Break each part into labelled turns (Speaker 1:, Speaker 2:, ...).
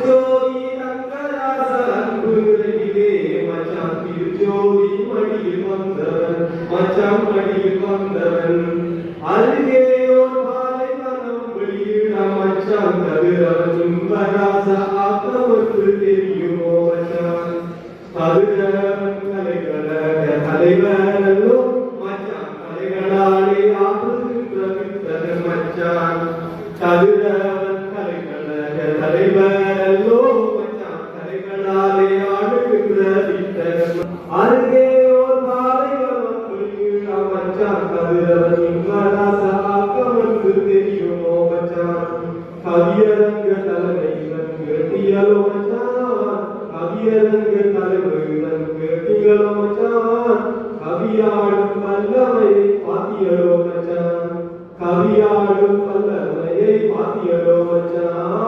Speaker 1: அருட்சோதி ரங்கராச அன்பு மச்சான் திருச்சோதி மடியில் வந்தவன் மச்சான் மடியில் வந்தவன் அருகேயோர் பாலை மனம் வெளியிட மச்சான் கதிரவன் இன்பராச ஆக்கமத்து தெரியுமோ மச்சான் கதிரவன் கலைகளக தலைவரல்லோ மச்சான் மச்சான் மச்சான் கதிரவன் தெரியுமோ மச்சான் கவியரங்க தலைமையிலன் கேட்டியலோ மச்சான் கவியரங்க தலைமையிலன் கேட்டியலோ மச்சான் கவியாடும் வல்லமையை பாத்தியலோ மச்சான் கவியாடும் வல்லமையை பாத்தியலோ மச்சான்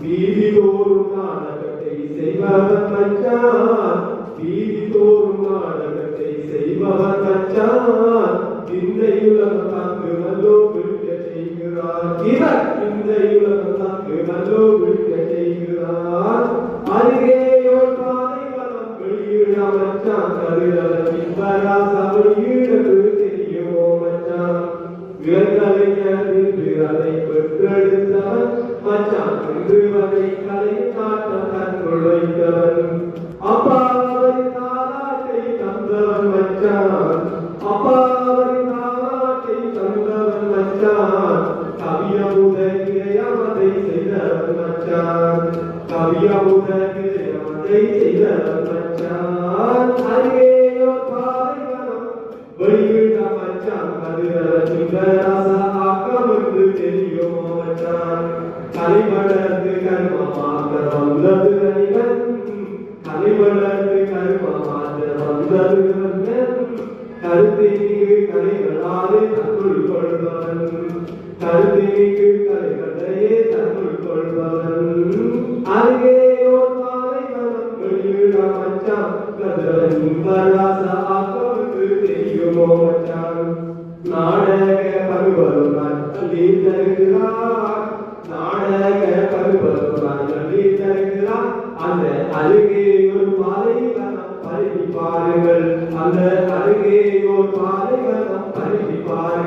Speaker 1: வீதி தோறும் நாடகத்தை செய்பவன் மச்சான் வீதி தோறும் நாடகத்தை செய்பவன் மச்சான் இந்த உலகம் தங்கு நல்லோ விழுக்க செய்கிறார். இவர் இந்த உலகம் தங்கு நல்லோ விழுக்க மச்சான் என்று அதை கலை காட்ட கண்குள் வைத்தவன் அப்பாவை தாராட்டை தந்தவன் மச்சான் அப்பாவை தாராட்டை தந்தவன் மச்சான் கவியமுதகிரையமதை செய்தவன் மச்சான் கவியமுதகிரையமதை செய்தவன் மச்சான் அருகேயோ பாலைவனம் வெளியிட மச்சான் கதிரவன் இன்பராச ஆக்கமென்று தெரியுமோ மச்சான் கலைவளர்ந்து கர்மமாக வந்தது கலைவளர்ந்து கர்மமாக வந்தது கலைகளாலே தன்னுள் கொள்பவன் கலைகளையே தன்னுள் கொள்பவன் வெளியிட மச்சான் கோவத்தால் நாடக பருவருமாய் அள்ளி தருகிறார். நாடக பருவருமாய் அள்ளி தருகிறார். அந்த அருகே ஒரு பருகி பாருங்கள்.